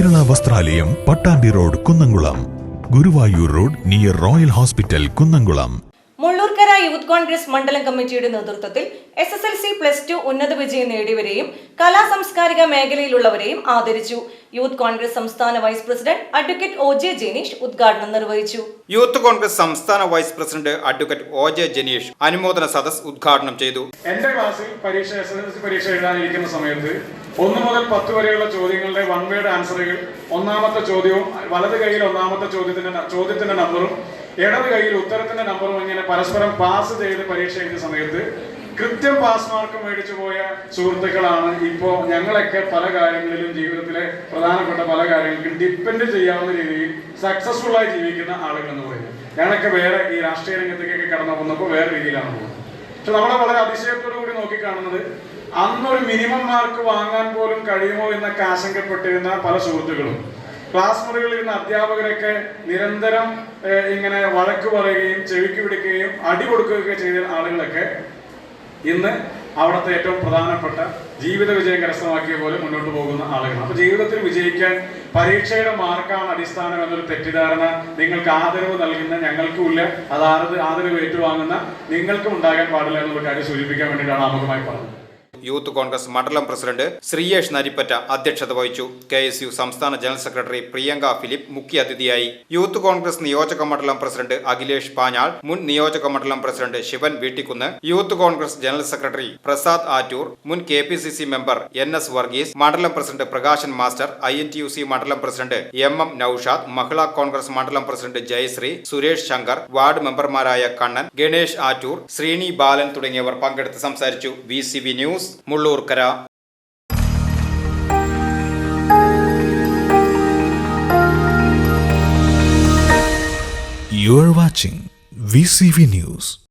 വസ്ത്രാലയം Pattambi road Kunnamkulam. Guruvayur road near royal hospital Kunnamkulam. Mullurkara youth Congress മണ്ഡലം കമ്മിറ്റിയുടെ നേതൃത്വത്തിൽ S S L C plus two ഉന്നത വിജയം നേടിയവരെയും കലാ സാംസ്കാരിക മേഖലയിലുള്ളവരെയും ആദരിച്ചു. യൂത്ത് കോൺഗ്രസ് സംസ്ഥാന vice president advocate O J Janeesh ഉദ്ഘാടനം നിർവഹിച്ചു. യൂത്ത് കോൺഗ്രസ് സംസ്ഥാന vice president advocate O J Janeesh അനുമോദന സദസ് ഉദ്ഘാടനം ചെയ്തു. എന്റെ ക്ലാസ്സിൽ പരീക്ഷ എസ് എൽ സി പരീക്ഷ എഴുതാനിരിക്കുന്ന സമയത്ത് ഒന്ന് മുതൽ പത്ത് വരെയുള്ള ചോദ്യങ്ങളുടെ വൺ വേഡ് ആൻസറുകൾ ഒന്നാമത്തെ ചോദ്യവും വലത് കൈയിൽ ഒന്നാമത്തെ ചോദ്യത്തിന്റെ ചോദ്യത്തിന്റെ നമ്പറും ഇടത് കൈയിൽ ഉത്തരത്തിന്റെ നമ്പറും ഇങ്ങനെ പരസ്പരം പാസ് ചെയ്ത് പരീക്ഷ എഴുതിയ സമയത്ത് കൃത്യം പാസ് മാർക്ക് മേടിച്ചു പോയ സുഹൃത്തുക്കളാണ് ഇപ്പോ ഞങ്ങളൊക്കെ പല കാര്യങ്ങളിലും ജീവിതത്തിലെ പ്രധാനപ്പെട്ട പല കാര്യങ്ങൾക്കും ഡിപ്പെൻഡ് ചെയ്യാവുന്ന രീതിയിൽ സക്സസ്ഫുൾ ആയി ജീവിക്കുന്ന ആളുകൾ എന്ന് പറയുന്നത്. ഞങ്ങളൊക്കെ വേറെ ഈ രാഷ്ട്രീയ രംഗത്തേക്കൊക്കെ കടന്നു പോകുന്നപ്പോൾ വേറെ രീതിയിലാണ് പോകുന്നത്. പക്ഷെ നമ്മളെ വളരെ അതിശയത്തോടു കൂടി നോക്കിക്കാണുന്നത് അന്നൊരു മിനിമം മാർക്ക് വാങ്ങാൻ പോലും കഴിയുമോ എന്നൊക്കെ ആശങ്കപ്പെട്ടിരുന്ന പല സുഹൃത്തുക്കളും. ക്ലാസ് മുറികളിൽ ഇരുന്ന അധ്യാപകരൊക്കെ നിരന്തരം ഇങ്ങനെ വഴക്ക് പറയുകയും ചെവിക്ക് പിടിക്കുകയും അടി കൊടുക്കുകയൊക്കെ ചെയ്ത ആളുകളൊക്കെ ഇന്ന് അവിടുത്തെ ഏറ്റവും പ്രധാനപ്പെട്ട ജീവിത വിജയം കരസ്ഥമാക്കിയ പോലെ മുന്നോട്ട് പോകുന്ന ആളുകളാണ്. അപ്പൊ ജീവിതത്തിൽ വിജയിക്കാൻ പരീക്ഷയുടെ മാർക്കാണ് അടിസ്ഥാനം എന്നൊരു തെറ്റിദ്ധാരണ നിങ്ങൾക്ക് ആദരവ് നൽകുന്ന ഞങ്ങൾക്കും ഇല്ല അത് ആദരവ് ആദരവ് ഏറ്റുവാങ്ങുന്ന നിങ്ങൾക്കും ഉണ്ടാകാൻ പാടില്ല എന്നുള്ള കാര്യം സൂചിപ്പിക്കാൻ വേണ്ടിയിട്ടാണ് ആമുഖമായി പറഞ്ഞത്. യൂത്ത് കോൺഗ്രസ് മണ്ഡലം പ്രസിഡന്റ് ശ്രീയേഷ് നരിപ്പറ്റ അധ്യക്ഷത വഹിച്ചു. കെ എസ് യു സംസ്ഥാന ജനറൽ സെക്രട്ടറി പ്രിയങ്ക ഫിലിപ്പ് മുഖ്യാതിഥിയായി യൂത്ത് കോൺഗ്രസ് നിയോജക മണ്ഡലം പ്രസിഡന്റ് അഖിലേഷ് പാഞ്ഞാൾ മുൻ നിയോജക മണ്ഡലം president Shivan Veettikkunnu youth Congress general secretary Prasad Attoor മുൻ K P C C member N S Varghese മണ്ഡലം president Prakashan master I N T U C മണ്ഡലം president M M Noushad Mahila Congress മണ്ഡലം president Jayasree Suresh Shankar ward മെമ്പർമാരായ കണ്ണൻ ഗണേഷ് ആറ്റൂർ ശ്രീനി ബാലൻ തുടങ്ങിയവർ പങ്കെടുത്ത് സംസാരിച്ചു. V news. Mullurkara. You are watching V C V news